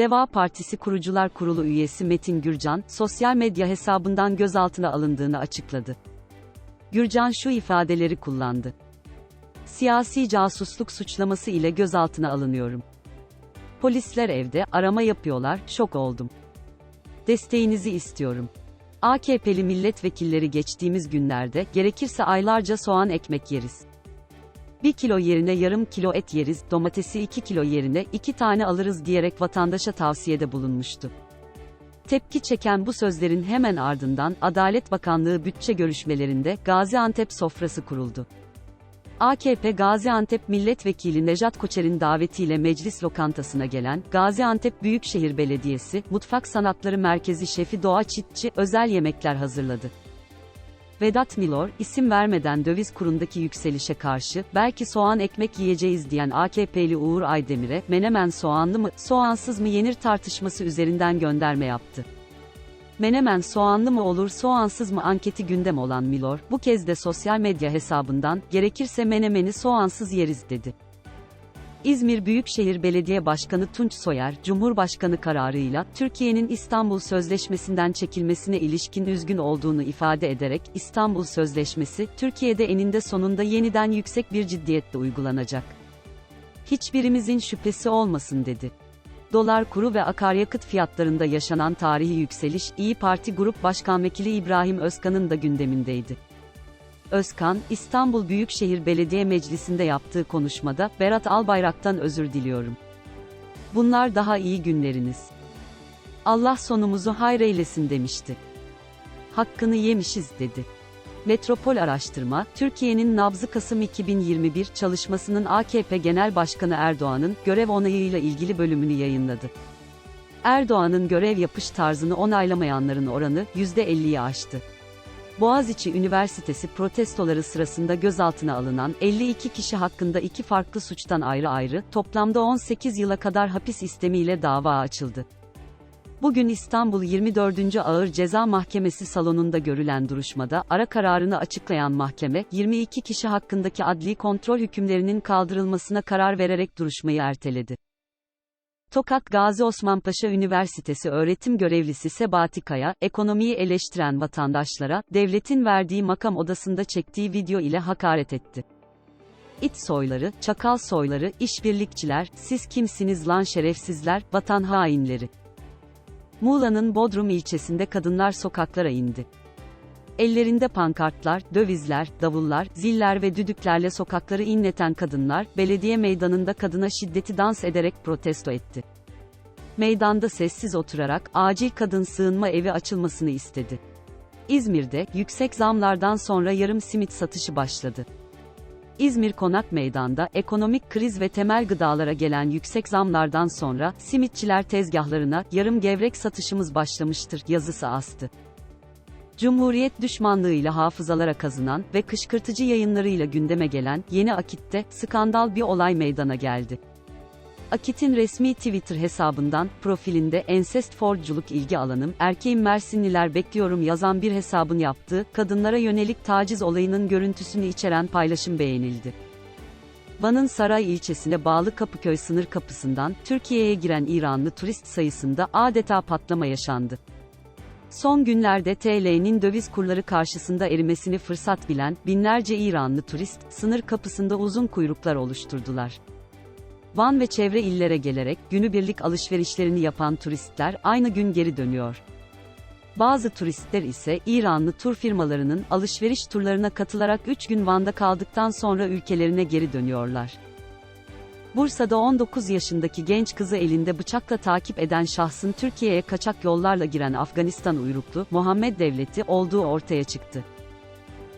Deva Partisi Kurucular Kurulu üyesi Metin Gürcan, sosyal medya hesabından gözaltına alındığını açıkladı. Gürcan şu ifadeleri kullandı. Siyasi casusluk suçlaması ile gözaltına alınıyorum. Polisler evde, arama yapıyorlar, şok oldum. Desteğinizi istiyorum. AKP'li milletvekilleri geçtiğimiz günlerde, gerekirse aylarca soğan ekmek yeriz. 1 kilo yerine yarım kilo et yeriz, domatesi 2 kilo yerine 2 tane alırız diyerek vatandaşa tavsiyede bulunmuştu. Tepki çeken bu sözlerin hemen ardından Adalet Bakanlığı bütçe görüşmelerinde Gaziantep sofrası kuruldu. AKP Gaziantep Milletvekili Nejat Koçer'in davetiyle meclis lokantasına gelen Gaziantep Büyükşehir Belediyesi Mutfak Sanatları Merkezi şefi Doğa Çitçi özel yemekler hazırladı. Vedat Milor, isim vermeden döviz kurundaki yükselişe karşı, belki soğan ekmek yiyeceğiz diyen AKP'li Uğur Aydemir'e, menemen soğanlı mı, soğansız mı yenir tartışması üzerinden gönderme yaptı. Menemen soğanlı mı olur soğansız mı anketi gündem olan Milor, bu kez de sosyal medya hesabından, gerekirse menemeni soğansız yeriz dedi. İzmir Büyükşehir Belediye Başkanı Tunç Soyer, Cumhurbaşkanı kararıyla, Türkiye'nin İstanbul Sözleşmesi'nden çekilmesine ilişkin üzgün olduğunu ifade ederek, İstanbul Sözleşmesi, Türkiye'de eninde sonunda yeniden yüksek bir ciddiyetle uygulanacak. Hiçbirimizin şüphesi olmasın dedi. Dolar kuru ve akaryakıt fiyatlarında yaşanan tarihi yükseliş, İyi Parti Grup Başkan Vekili İbrahim Özkan'ın da gündemindeydi. Özkan, İstanbul Büyükşehir Belediye Meclisi'nde yaptığı konuşmada, Berat Albayrak'tan özür diliyorum. Bunlar daha iyi günleriniz. Allah sonumuzu hayreylesin demişti. Hakkını yemişiz dedi. Metropol Araştırma, Türkiye'nin Nabzı Kasım 2021 çalışmasının AKP Genel Başkanı Erdoğan'ın görev onayıyla ilgili bölümünü yayınladı. Erdoğan'ın görev yapış tarzını onaylamayanların oranı %50'yi aştı. Boğaziçi Üniversitesi protestoları sırasında gözaltına alınan 52 kişi hakkında iki farklı suçtan ayrı ayrı, toplamda 18 yıla kadar hapis istemiyle dava açıldı. Bugün İstanbul 24. Ağır Ceza Mahkemesi salonunda görülen duruşmada, ara kararını açıklayan mahkeme, 22 kişi hakkındaki adli kontrol hükümlerinin kaldırılmasına karar vererek duruşmayı erteledi. Tokat Gazi Osman Paşa Üniversitesi öğretim görevlisi Sebati Kaya, ekonomiyi eleştiren vatandaşlara, devletin verdiği makam odasında çektiği video ile hakaret etti. İt soyları, çakal soyları, işbirlikçiler, siz kimsiniz lan şerefsizler, vatan hainleri. Muğla'nın Bodrum ilçesinde kadınlar sokaklara indi. Ellerinde pankartlar, dövizler, davullar, ziller ve düdüklerle sokakları inleten kadınlar, belediye meydanında kadına şiddeti dans ederek protesto etti. Meydanda sessiz oturarak, acil kadın sığınma evi açılmasını istedi. İzmir'de, yüksek zamlardan sonra yarım simit satışı başladı. İzmir Konak Meydan'da, ekonomik kriz ve temel gıdalara gelen yüksek zamlardan sonra, simitçiler tezgahlarına, yarım gevrek satışımız başlamıştır, yazısı astı. Cumhuriyet düşmanlığıyla hafızalara kazınan ve kışkırtıcı yayınlarıyla gündeme gelen Yeni Akit'te skandal bir olay meydana geldi. Akit'in resmi Twitter hesabından profilinde ensest forculuk ilgi alanım, erkeğim Mersinliler bekliyorum yazan bir hesabın yaptığı kadınlara yönelik taciz olayının görüntüsünü içeren paylaşım beğenildi. Van'ın Saray ilçesine bağlı Kapıköy sınır kapısından Türkiye'ye giren İranlı turist sayısında adeta patlama yaşandı. Son günlerde TL'nin döviz kurları karşısında erimesini fırsat bilen binlerce İranlı turist sınır kapısında uzun kuyruklar oluşturdular. Van ve çevre illere gelerek günübirlik alışverişlerini yapan turistler aynı gün geri dönüyor. Bazı turistler ise İranlı tur firmalarının alışveriş turlarına katılarak 3 gün Van'da kaldıktan sonra ülkelerine geri dönüyorlar. Bursa'da 19 yaşındaki genç kızı elinde bıçakla takip eden şahsın Türkiye'ye kaçak yollarla giren Afganistan uyruklu Muhammed Devleti olduğu ortaya çıktı.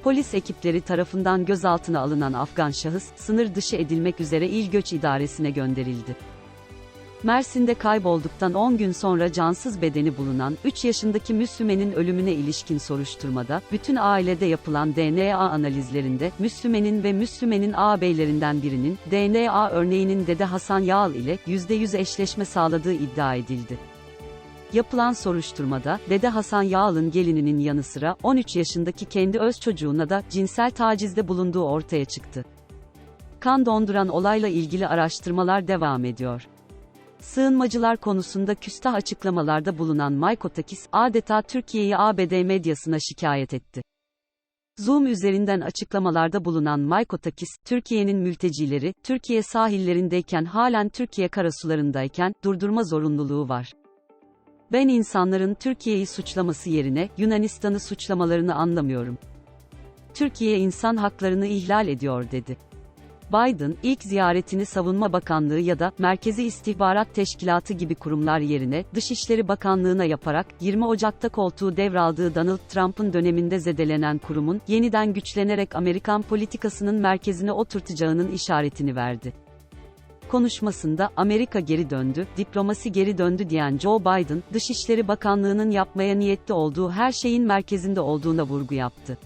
Polis ekipleri tarafından gözaltına alınan Afgan şahıs, sınır dışı edilmek üzere İl Göç İdaresi'ne gönderildi. Mersin'de kaybolduktan 10 gün sonra cansız bedeni bulunan 3 yaşındaki Müslümenin ölümüne ilişkin soruşturmada, bütün ailede yapılan DNA analizlerinde, Müslümenin ve Müslümenin ağabeylerinden birinin, DNA örneğinin Dede Hasan Yağal ile %100 eşleşme sağladığı iddia edildi. Yapılan soruşturmada, Dede Hasan Yağal'ın gelininin yanı sıra 13 yaşındaki kendi öz çocuğuna da cinsel tacizde bulunduğu ortaya çıktı. Kan donduran olayla ilgili araştırmalar devam ediyor. Sığınmacılar konusunda küstah açıklamalarda bulunan Maykotakis, adeta Türkiye'yi ABD medyasına şikayet etti. Zoom üzerinden açıklamalarda bulunan Maykotakis, Türkiye'nin mültecileri, Türkiye sahillerindeyken halen Türkiye karasularındayken, durdurma zorunluluğu var. Ben insanların Türkiye'yi suçlaması yerine, Yunanistan'ı suçlamalarını anlamıyorum. Türkiye insan haklarını ihlal ediyor dedi. Biden, ilk ziyaretini Savunma Bakanlığı ya da Merkezi İstihbarat Teşkilatı gibi kurumlar yerine Dışişleri Bakanlığı'na yaparak 20 Ocak'ta koltuğu devraldığı Donald Trump'ın döneminde zedelenen kurumun yeniden güçlenerek Amerikan politikasının merkezine oturtacağının işaretini verdi. Konuşmasında Amerika geri döndü, diplomasi geri döndü diyen Joe Biden, Dışişleri Bakanlığı'nın yapmaya niyetli olduğu her şeyin merkezinde olduğuna vurgu yaptı.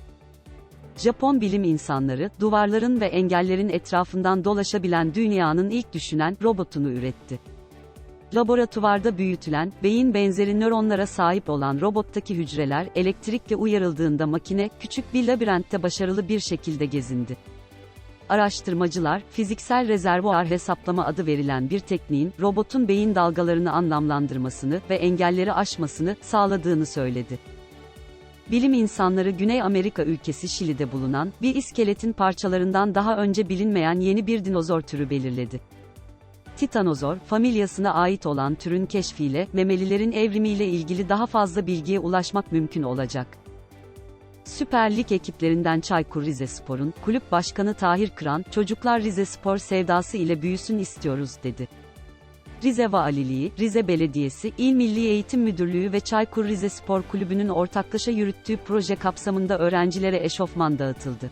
Japon bilim insanları, duvarların ve engellerin etrafından dolaşabilen dünyanın ilk düşünen robotunu üretti. Laboratuvarda büyütülen, beyin benzeri nöronlara sahip olan robottaki hücreler, elektrikle uyarıldığında makine, küçük bir labirentte başarılı bir şekilde gezindi. Araştırmacılar, fiziksel rezervuar hesaplama adı verilen bir tekniğin, robotun beyin dalgalarını anlamlandırmasını ve engelleri aşmasını sağladığını söyledi. Bilim insanları Güney Amerika ülkesi Şili'de bulunan bir iskeletin parçalarından daha önce bilinmeyen yeni bir dinozor türü belirledi. Titanozor, familyasına ait olan türün keşfiyle memelilerin evrimiyle ilgili daha fazla bilgiye ulaşmak mümkün olacak. Süper Lig ekiplerinden Çaykur Rizespor'un kulüp başkanı Tahir Kıran, "Çocuklar Rizespor sevdası ile büyüsün istiyoruz." dedi. Rize Valiliği, Rize Belediyesi, İl Milli Eğitim Müdürlüğü ve Çaykur Rizespor Kulübü'nün ortaklaşa yürüttüğü proje kapsamında öğrencilere eşofman dağıtıldı.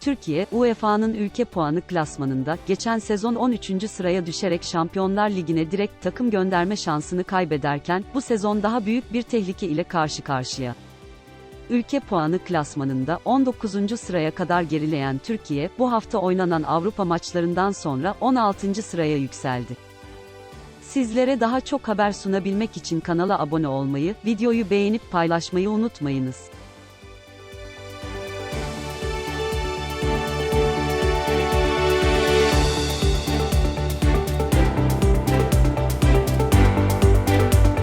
Türkiye, UEFA'nın ülke puanı klasmanında, geçen sezon 13. sıraya düşerek Şampiyonlar Ligi'ne direkt takım gönderme şansını kaybederken, bu sezon daha büyük bir tehlike ile karşı karşıya. Ülke puanı klasmanında 19. sıraya kadar gerileyen Türkiye, bu hafta oynanan Avrupa maçlarından sonra 16. sıraya yükseldi. Sizlere daha çok haber sunabilmek için kanala abone olmayı, videoyu beğenip paylaşmayı unutmayınız.